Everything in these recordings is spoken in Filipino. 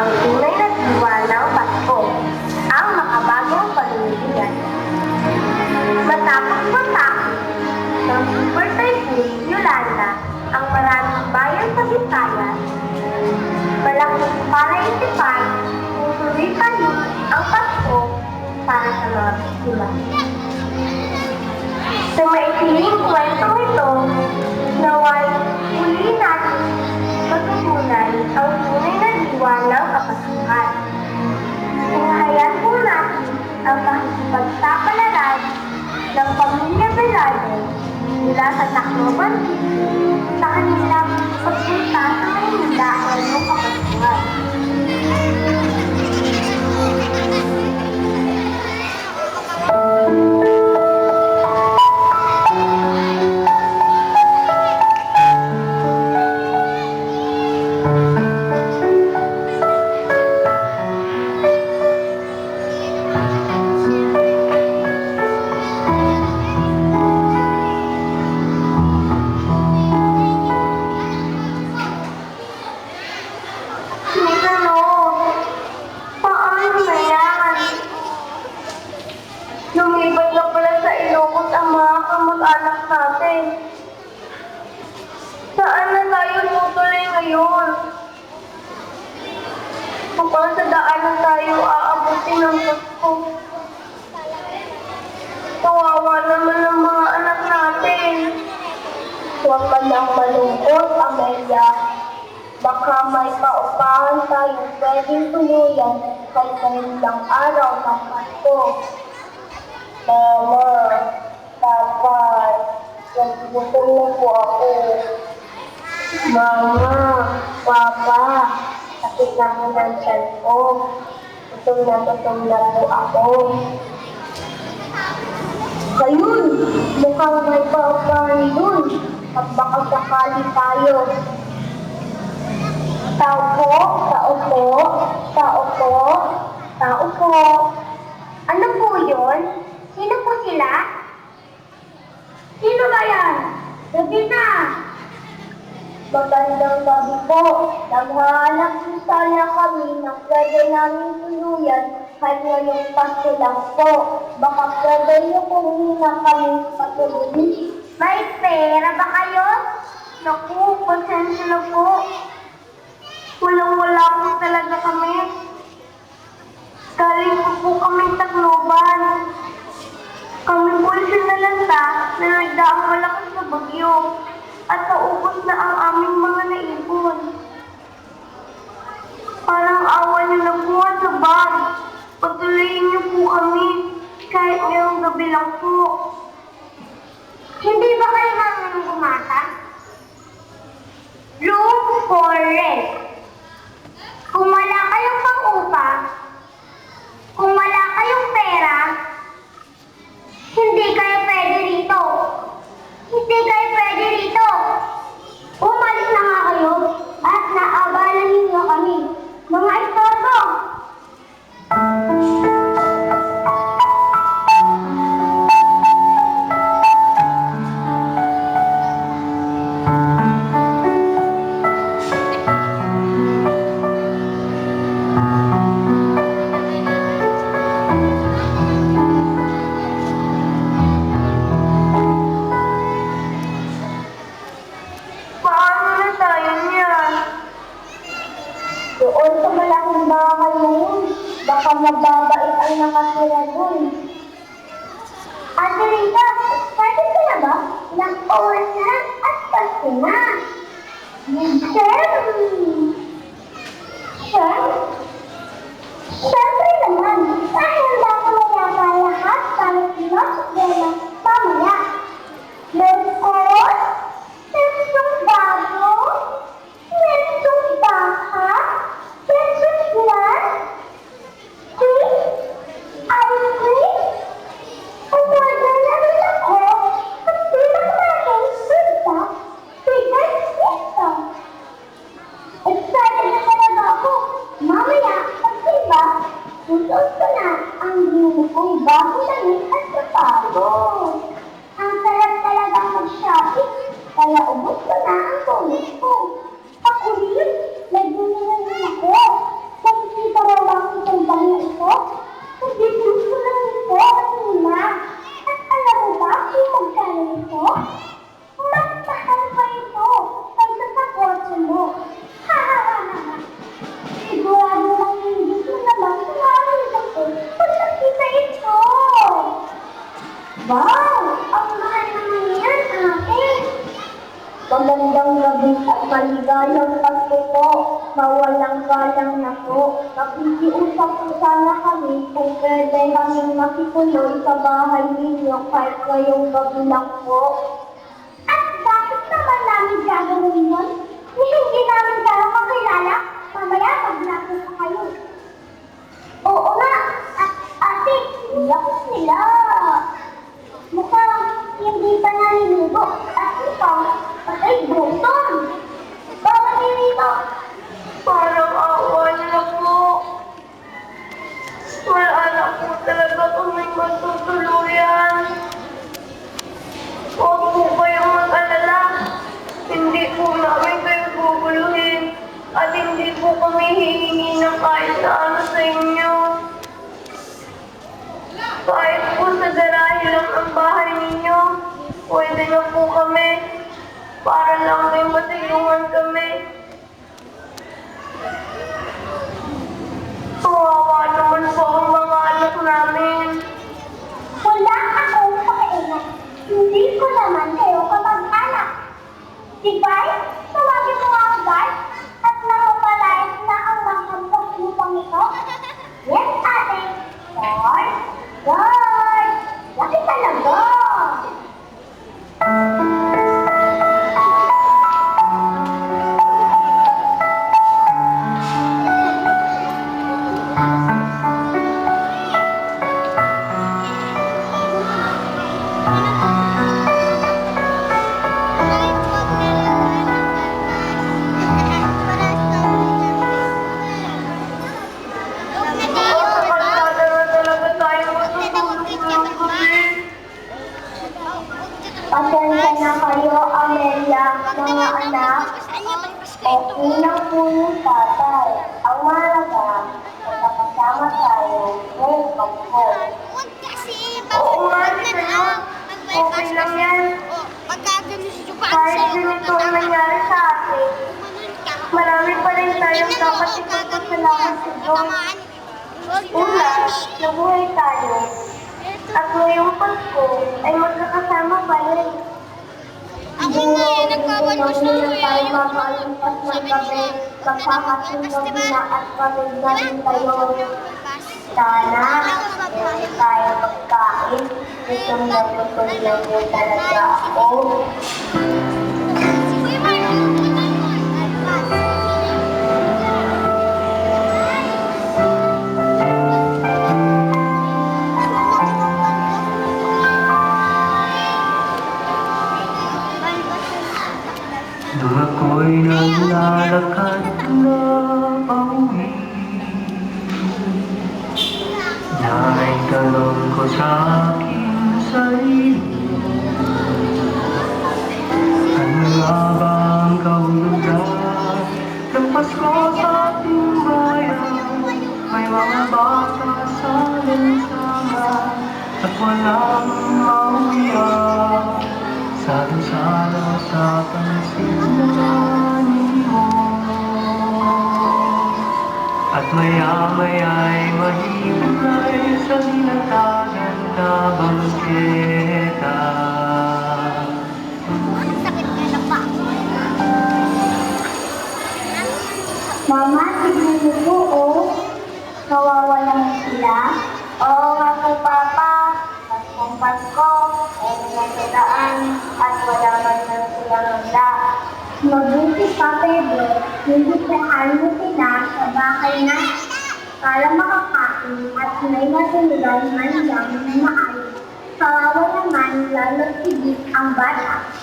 ang tunay na diwa ng Pasko, ang makabagong panununian. Matapos matapos ng Super Typhoon Yolanda ang maraming bayan sa Visayas, malaking palaisipan kung tuloy pa rin ang Pasko para sa mga biktima. Sa maikling ang pakikipagsapalaran ng pamilya Velarde mula sa Tacloban City natin. Saan na tayo tutuloy ngayon? Kapag sa daanan tayo aabutin ng Pasko. Kawawa naman ang mga anak natin. Huwag ka nang malungkot, Amelia. Baka may paupahan tayo pwedeng tuluyan kahit sa ilang araw ng Pasko. Mama, Tatay, naggutom na po ako. Mama, Papa, sakit na ng tiyan ko. Gutom na gutom na po ako. Ayun, mukhang may paupahan dun. At baka sakali tayo. Tao po, tao po, tao po, tao po. Ano po yun? Sino po sila? Sino ba yan? Gabi na! Magandang gabi po. Naghahanap po sana kami ng pwede namin tuluyan kahit ngayong Pasko lang po. Baka pwede niyo po na kami patuloy. May pera ba kayo? Naku, pasensya na po. Walang-wala po talaga kami. Galing po po kami Tacloban. Kami po yung sinalanta na nagdaang malakas na bagyo at naubos na ang aming mga naipon. Parang awa niyo na po sa bag. Patuloyin niyo po kami kahit ngayong gabi lang po. Hindi ba kayo marunong gumata? Look for rent. Nakasira dun. Ate Rita, pwede ka na ba? Ilang oras na at pasko na. Shem! Shem? Siyempre naman, dahil dapat Wow! Ang mahal naman yan, ate! Magandang gabi at maligayang Pasko po. Mawalang galang na po. Nakikiusap po sana kami kung pwede kami makituloy sa bahay ninyo kahit ngayong gabi lang po. At bakit naman namin gagawin yun? Hindi namin kayo kakilala. Mamaya pag nakita kayo. Oo nga, at ate, iyak sila. Hindi pa naliligo at mukhang patay gutom. Pwede na po kami. Para lang may matulungan kami. Kawawa ipagpasalamat ka. sa Diyos. Tamaan. Huwag Una, na. nabuhay tayo. At ngayong Pasko ay magkakasama pa rin. Ako nga eh, nagkawan mo sa Hindi eh. tayo makalipas ng gabi. Magkakasunog na at pamigyan tayo. Sana, meron tayo pagkain. Na gutom na po talaga ako. Ako'y naglalakad na pauwi Na'y tanong ko sa aking sarili Ano nga ba ang kahulugan ng Pasko sa ating bayan? May mga bata sa lansangan at walang mauwian Salo-salo sa pansinan At maya-maya'y mahimay sa dinatagan na bangketa Sakit na ng paa. Mama, tignan niyo po, oh. Nawawalan sila. Oo nga po, Papa. Paskong Pasko, ay nasadaan at wala man lang silang handa. Mabuti pa, Pedro, hindi saan mo sila sa bahay na para makakain at may matulugan man lang na maayos. Kawawa naman, lalo sigit ang bata.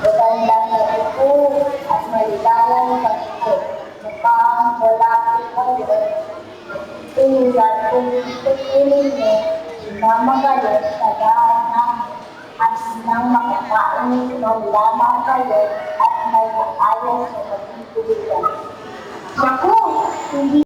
Magandang gabi po at maligayang Pasko. Mukhang wala po kayo. Tulad kung pipiliin niyo, namagalit sa daan at nang makakain ng lamang kayo at pagtitulugan. Naku, hindi